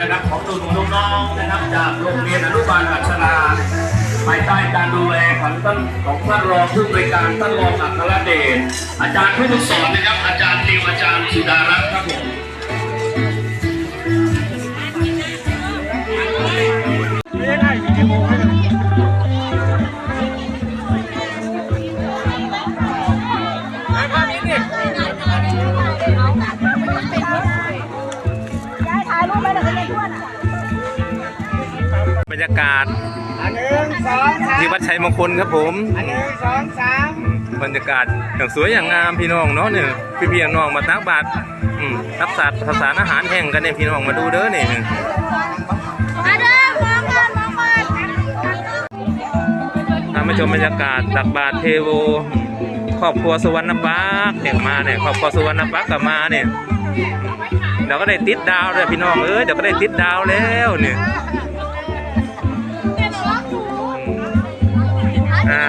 นะครับของดูหนูน้องๆนะครับจากโรงเรียนอนุบาลอัชราภายใต้การดูแลของท่านของท่านรองผู้บริการท่านรองอัครเดชอาจารย์ผู้ฝึกสอนนะครับ อาจารย์ติวอาจารย์สุดารัตน์ บผมยายถ่ายรูปไปเลยเลยทั่วน่ะบรรยากาศอันหนึ่งสองสามที่วัดชัยมงคลครับผมอันหนึ่งสองสามบรรยากาศอย่างสวยอย่างงามพี่น้องเนาะเนี่ยพี่พี่น้องมาตักบาตรอืมรับศาสตร์ภาษานอาหารแห่งกันเนี่ยพี่น้องมาดูเด้อนี่มาเด้อมองกันมองกันทำมาชมบรรยากาศตักบาตรเทโวครอบครัวสุวรรณปักเนี่ยมาเนี่ยครอบครัวสุวรรณปักกลับมาเนี่ย เราก็ได้ติดดาวเลยพี่น้องเอ้ยเราก็ได้ติดดาวแล้วเนี่ยอ่า